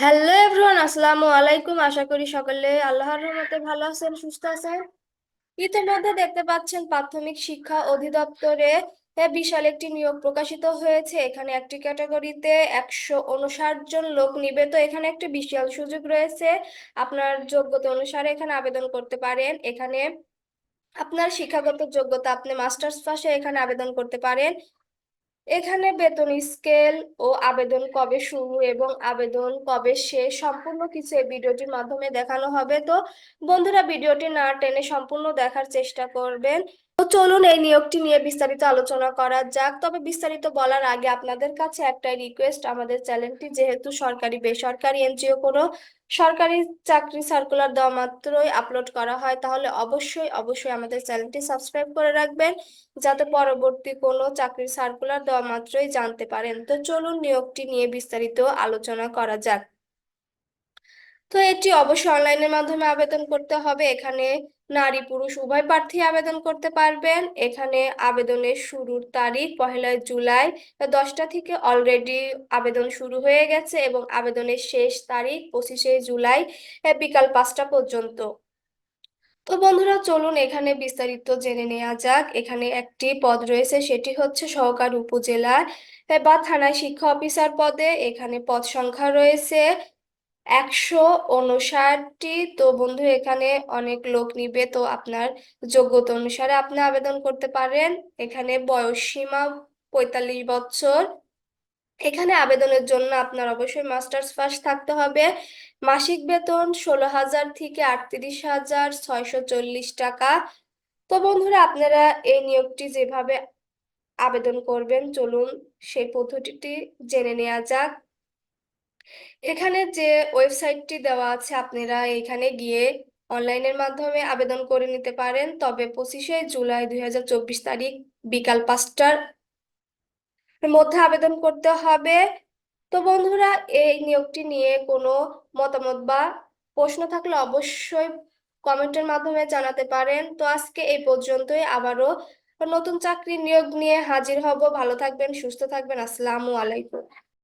Hello everyone আসসালামু আলাইকুম আশা করি সকলে আল্লাহর রহমতে ভালো আছেন সুস্থ আছেন ইতিমধ্যে দেখতে পাচ্ছেন প্রাথমিক শিক্ষা অধিদপ্তরে বিশাল একটি নিয়োগ প্রকাশিত হয়েছে। এখানে একটি ক্যাটাগরিতে একশো উনষাট জন লোক নিবে। তো এখানে একটি বিশাল সুযোগ রয়েছে। আপনার যোগ্যতা অনুসারে এখানে আবেদন করতে পারেন। এখানে আপনার শিক্ষাগত যোগ্যতা আপনি মাস্টার্স পাশে এখানে আবেদন করতে পারেন। এখানে বেতন স্কেল ও আবেদন কবে শুরু এবং আবেদন কবে শেষ সম্পূর্ণ কিছু এই ভিডিওটির মাধ্যমে দেখানো হবে। তো বন্ধুরা, ভিডিওটি না টেনে সম্পূর্ণ দেখার চেষ্টা করবেন। তো চলুন এই নিয়োগটি নিয়ে বিস্তারিত আলোচনা করা যাক। তবে বিস্তারিত বলার আগে আপনাদের কাছে একটাই রিকোয়েস্ট আমাদের চ্যানেলটি যেহেতু সরকারি, বেসরকারি এনজিও, কোনো সরকারি চাকরি সার্কুলার দেওয়া মাত্রই আপলোড করা হয়, তাহলে অবশ্যই অবশ্যই আমাদের চ্যানেলটি সাবস্ক্রাইব করে রাখবেন, যাতে পরবর্তী কোনো চাকরির সার্কুলার দেওয়া মাত্রই জানতে পারেন। তো চলুন নিয়োগটি নিয়ে বিস্তারিত আলোচনা করা যাক। তো এটি অবশ্যই অনলাইনের মাধ্যমে আবেদন করতে হবে। এখানে নারী, পুরুষ, উভয় প্রার্থী আবেদন করতে পারবেন। এখানে আবেদনের শুরুর তারিখ পহেলা জুলাই, দশটা থেকে অলরেডি আবেদন শুরু হয়ে গেছে এবং আবেদনের শেষ তারিখ পঁচিশে জুলাই বিকাল পাঁচটা পর্যন্ত। তো বন্ধুরা, চলুন এখানে বিস্তারিত জেনে নেওয়া যাক। এখানে একটি পদ রয়েছে, সেটি হচ্ছে সহকার উপজেলা বা থানায় শিক্ষা অফিসার পদে। এখানে পদ সংখ্যা রয়েছে একশো উনষাটটি। তো বন্ধু, এখানে অনেক লোক নিবে, তো আপনার যোগ্যতা অনুসারে আপনি আবেদন করতে পারেন। এখানে বয়স সীমা পঁয়তাল্লিশ বছর। এখানে আবেদনের জন্য আপনার অবশ্যই মাস্টার্স পাস থাকতে হবে। মাসিক বেতন ষোলো হাজার থেকে আটত্রিশ হাজার ছয়শো চল্লিশ টাকা। তো বন্ধুরা, আপনারা এই নিয়োগটি যেভাবে আবেদন করবেন, চলুন সেই পদ্ধতিটি জেনে নেওয়া যাক। এখানে যে ওয়েবসাইটটি দেওয়া আছে, আপনারা এখানে গিয়ে অনলাইনের মাধ্যমে আবেদন করে নিতে পারেন। তবে পঁচিশে জুলাই দুই হাজার চব্বিশ তারিখ বিকাল পাঁচটার মধ্যে আবেদন করতে হবে। তো বন্ধুরা, এই নিয়োগটি নিয়ে কোনো মতামত বা প্রশ্ন থাকলে অবশ্যই কমেন্টের মাধ্যমে জানাতে পারেন। তো আজকে এই পর্যন্তই। আবারও নতুন চাকরি নিয়োগ নিয়ে হাজির হব। ভালো থাকবেন, সুস্থ থাকবেন। আসসালামু আলাইকুম।